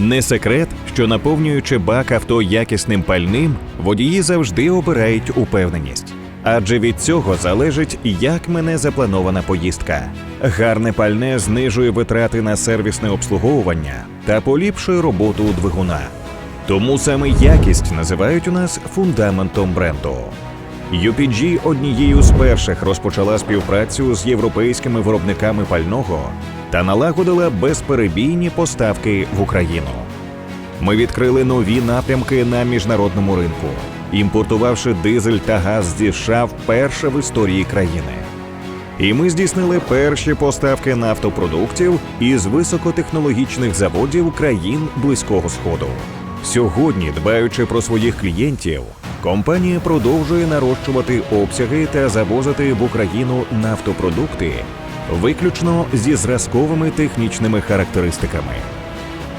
Не секрет, що наповнюючи бак авто якісним пальним, водії завжди обирають упевненість. Адже від цього залежить, як мене запланована поїздка. Гарне пальне знижує витрати на сервісне обслуговування та поліпшує роботу двигуна. Тому саме якість називають у нас фундаментом бренду. UPG однією з перших розпочала співпрацю з європейськими виробниками пального та налагодила безперебійні поставки в Україну. Ми відкрили нові напрямки на міжнародному ринку, імпортувавши дизель та газ зі США вперше в історії країни. І ми здійснили перші поставки нафтопродуктів із високотехнологічних заводів країн Близького Сходу. Сьогодні, дбаючи про своїх клієнтів, компанія продовжує нарощувати обсяги та завозити в Україну нафтопродукти виключно зі зразковими технічними характеристиками.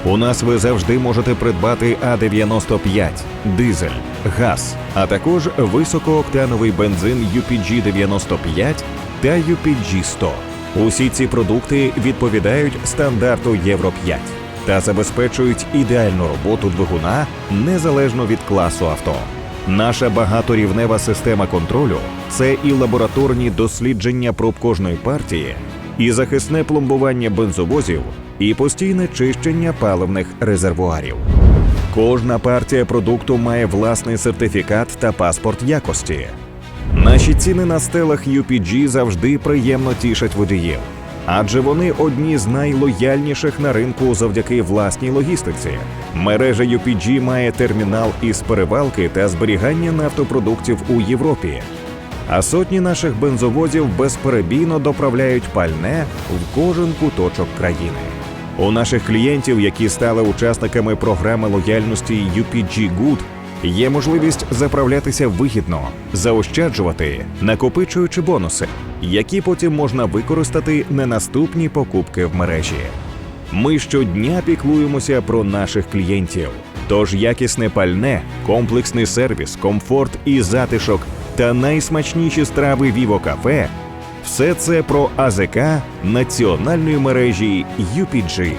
У нас ви завжди можете придбати А95, дизель, газ, а також високооктановий бензин UPG 95 та UPG 100. Усі ці продукти відповідають стандарту Євро 5 та забезпечують ідеальну роботу двигуна незалежно від класу авто. Наша багаторівнева система контролю це і лабораторні дослідження проб кожної партії, і захисне пломбування бензовозів, і постійне чищення паливних резервуарів. Кожна партія продукту має власний сертифікат та паспорт якості. Наші ціни на стелах UPG завжди приємно тішать водіїв, адже вони одні з найлояльніших на ринку завдяки власній логістиці. Мережа UPG має термінал із перевалки та зберігання нафтопродуктів у Європі. А сотні наших бензовозів безперебійно доправляють пальне в кожен куточок країни. У наших клієнтів, які стали учасниками програми лояльності UPG Good, є можливість заправлятися вигідно, заощаджувати, накопичуючи бонуси, які потім можна використати на наступні покупки в мережі. Ми щодня піклуємося про наших клієнтів. Тож якісне пальне, комплексний сервіс, комфорт і затишок та найсмачніші страви Віво Кафе все це про АЗК національної мережі UPG.